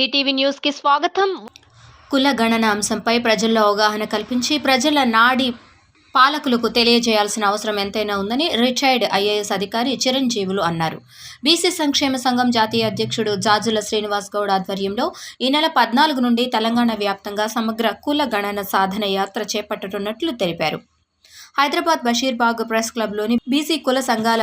DTV న్యూస్కి స్వాగతం. కుల గణన అంశంపై ప్రజల్లో అవగాహన కల్పించి ప్రజల నాడి పాలకులకు తెలియజేయాల్సిన అవసరం ఎంతైనా ఉందని రిటైర్డ్ ఐఏఎస్ అధికారి చిరంజీవులు అన్నారు. బీసీ సంక్షేమ సంఘం జాతీయ అధ్యక్షుడు జాజుల శ్రీనివాస్ గౌడ్ ఆధ్వర్యంలో ఈ నెల పద్నాలుగు నుండి తెలంగాణ వ్యాప్తంగా సమగ్ర కుల గణన సాధన యాత్ర చేపట్టనున్నట్లు తెలిపారు. హైదరాబాద్ బషీర్బాగ్ ప్రెస్ క్లబ్లోని బీసీ కుల సంఘాల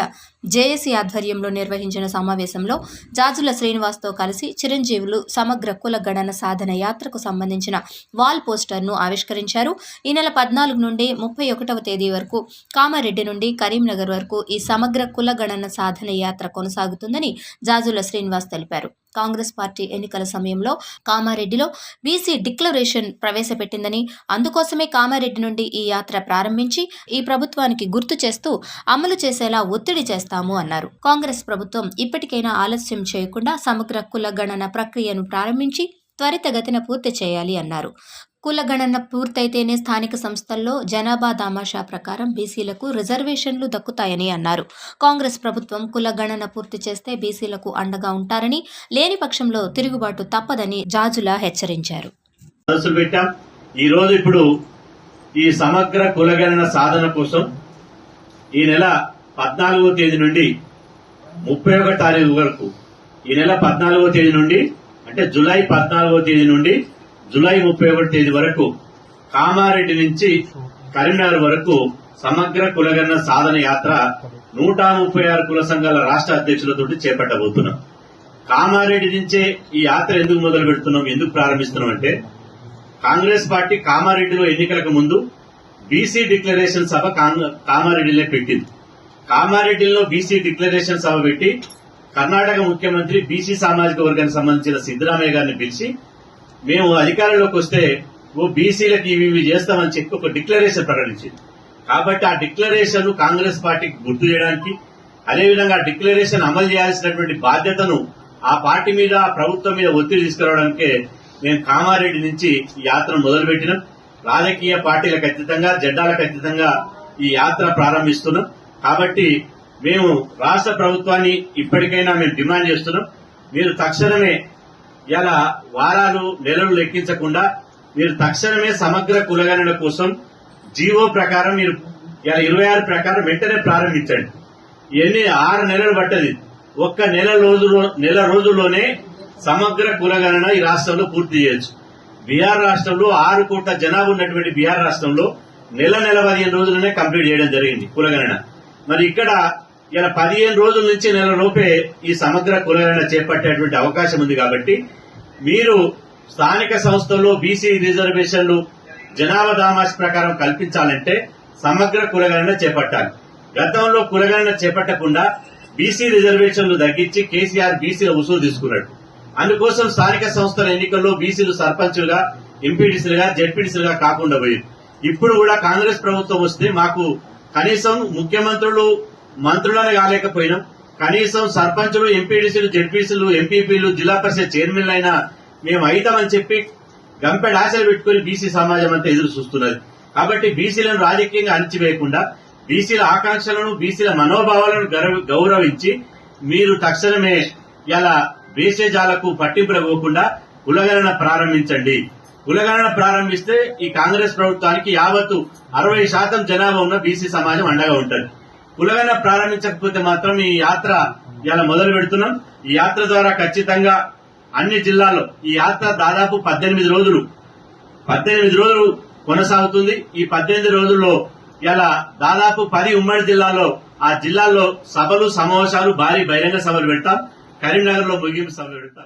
జేఏసీ ఆధ్వర్యంలో నిర్వహించిన సమావేశంలో జాజుల శ్రీనివాస్తో కలిసి చిరంజీవులు సమగ్ర కుల గణన సాధన యాత్రకు సంబంధించిన వాల్ పోస్టర్ను ఆవిష్కరించారు. ఈ నెల పద్నాలుగు నుండి ముప్పై ఒకటవ తేదీ వరకు కామారెడ్డి నుండి కరీంనగర్ వరకు ఈ సమగ్ర కుల గణన సాధన యాత్ర కొనసాగుతుందని జాజుల శ్రీనివాస్ తెలిపారు. కాంగ్రెస్ పార్టీ ఎన్నికల సమయంలో కామారెడ్డిలో బీసీ డిక్లరేషన్ ప్రవేశపెట్టిందని అందుకోసమే కామారెడ్డి నుండి ఈ యాత్ర ప్రారంభించి ఈ ప్రభుత్వానికి గుర్తు చేస్తూ అమలు చేసేలా ఒత్తిడి చేస్తారు చేస్తాము అన్నారు. కాంగ్రెస్ ప్రభుత్వం ఇప్పటికైనా ఆలస్యం చేయకుండా సమగ్ర కుల గణన ప్రక్రియను ప్రారంభించి త్వరితగతిన పూర్తి చేయాలి అన్నారు. కులగణన పూర్తయితేనే స్థానిక సంస్థల్లో జనాభా దామాషా ప్రకారం బీసీలకు రిజర్వేషన్లు దక్కుతాయని అన్నారు. కాంగ్రెస్ ప్రభుత్వం కులగణన పూర్తి చేస్తే బీసీలకు అండగా ఉంటారని లేని పక్షంలో తిరుగుబాటు తప్పదని జాజుల హెచ్చరించారు. ఈ రోజు ఇప్పుడు ఈ సమగ్ర కులగణన సాధన కోసం ఈ నెల పద్నాలుగో తేదీ నుండి ముప్పై ఒకటో తారీఖు వరకు. ఈ నెల పద్నాలుగో తేదీ నుండి అంటే జులై పద్నాలుగో తేదీ నుండి జులై ముప్పై ఒకటి తేదీ వరకు కామారెడ్డి నుంచి కరీంనగర్ వరకు సమగ్ర కులగన్న సాధన యాత్ర నూట ముప్పై ఆరు కుల సంఘాల రాష్ట్ర అధ్యక్షులతో చేపట్టబోతున్నాం. కామారెడ్డి నుంచే ఈ యాత్ర ఎందుకు మొదలు పెడుతున్నాం ఎందుకు ప్రారంభిస్తున్నాం అంటే కాంగ్రెస్ పార్టీ కామారెడ్డిలో ఎన్నికలకు ముందు బీసీ డిక్లరేషన్ సభ కాంగ- కామారెడ్డిలో పెట్టింది. కామారెడ్డిలో బీసీ డిక్లరేషన్ సభ పెట్టి కర్ణాటక ముఖ్యమంత్రి బీసీ సామాజిక వర్గానికి సంబంధించిన సిద్దరామయ్య గారిని పిలిచి మేము అధికారంలోకి వస్తే ఓ బీసీలకు ఇవి ఇవి చేస్తామని చెప్పి ఒక డిక్లరేషన్ ప్రకటించింది. కాబట్టి ఆ డిక్లరేషన్ కాంగ్రెస్ పార్టీకి గుర్తు చేయడానికి అదేవిధంగా ఆ డిక్లరేషన్ అమలు చేయాల్సినటువంటి బాధ్యతను ఆ పార్టీ మీద ఆ ప్రభుత్వం మీద ఒత్తిడి తీసుకురావడానికే మేము కామారెడ్డి నుంచి ఈ యాత్రను మొదలుపెట్టినాం. రాజకీయ పార్టీలకు ఖచ్చితంగా జెండాలకు ఖచ్చితంగా ఈ యాత్ర ప్రారంభిస్తున్నాం. కాబట్టి మేము రాష్ట్ర ప్రభుత్వాన్ని ఇప్పటికైనా మేము డిమాండ్ చేస్తున్నాం. మీరు తక్షణమే ఇలా వారాలు నెలలు లెక్కించకుండా మీరు తక్షణమే సమగ్ర కులగణన కోసం జీవో ప్రకారం మీరు ఇలా ఇరవై ఆరు ప్రకారం వెంటనే ప్రారంభించండి. ఎన్ని ఆరు నెలలు పట్టది? ఒక్క నెల రోజులో నెల రోజుల్లోనే సమగ్ర కులగణన ఈ రాష్ట్రంలో పూర్తి చేయొచ్చు. బీహార్ రాష్ట్రంలో ఆరు కోట్ల జనాభా ఉన్నటువంటి బీహార్ రాష్ట్రంలో నెల నెల పదిహేను రోజులనే కంప్లీట్ చేయడం జరిగింది కులగణన. మరి ఇక్కడ ఇలా పదిహేను రోజుల నుంచి నెల లోపే ఈ సమగ్ర కులగణన చేపట్టేటువంటి అవకాశం ఉంది కాబట్టి మీరు స్థానిక సంస్థల్లో బీసీ రిజర్వేషన్లు జనాభా దామాష్ ప్రకారం కల్పించాలంటే సమగ్ర కులగణన చేపట్టాలి. గతంలో కులగణన చేపట్టకుండా బీసీ రిజర్వేషన్లు తగ్గించి కేసీఆర్ బీసీల ఉసులు తీసుకున్నాడు. అందుకోసం స్థానిక సంస్థల ఎన్నికల్లో బీసీలు సర్పంచులుగా ఎంపీడీసీలుగా జెడ్పీటీసీలుగా కాకుండా పోయింది ఇప్పుడు కూడా కాంగ్రెస్ ప్రభుత్వం వస్తే మాకు కనీసం ముఖ్యమంత్రులు మంత్రులను కాలేకపోయినాం. కనీసం సర్పంచులు ఎంపీడీసీలు జెడ్పీసీలు ఎంపీపీలు జిల్లా పరిషత్ చైర్మన్లు అయినా మేము అయితామని చెప్పి గంపెడు ఆశలు పెట్టుకుని బీసీ సమాజం అంతా ఎదురు చూస్తున్నది. కాబట్టి బీసీలను రాజకీయంగా అణిచివేయకుండా బీసీల ఆకాంక్షలను బీసీల మనోభావాలను గౌరవించి మీరు తక్షణమే ఇలా వేసేజాలకు పట్టింపుకోకుండా కులగణన ప్రారంభించండి. కులగణన ప్రారంభిస్తే ఈ కాంగ్రెస్ ప్రభుత్వానికి యావత్తు అరవై శాతం జనాభా ఉన్న బీసీ సమాజం అండగా ఉంటుంది. కులగణన ప్రారంభించకపోతే మాత్రం ఈ యాత్ర ఇలా మొదలు పెడుతున్నాం. ఈ యాత్ర ద్వారా ఖచ్చితంగా అన్ని జిల్లాల్లో ఈ యాత్ర దాదాపు పద్దెనిమిది రోజులు పద్దెనిమిది రోజులు కొనసాగుతుంది. ఈ పద్దెనిమిది రోజుల్లో ఇలా దాదాపు పది ఉమ్మడి జిల్లాలో ఆ జిల్లాల్లో సభలు సమావేశాలు భారీ బహిరంగ సభలు పెడతాం. కరీంనగర్లో ముగింపు సభలు పెడతాం.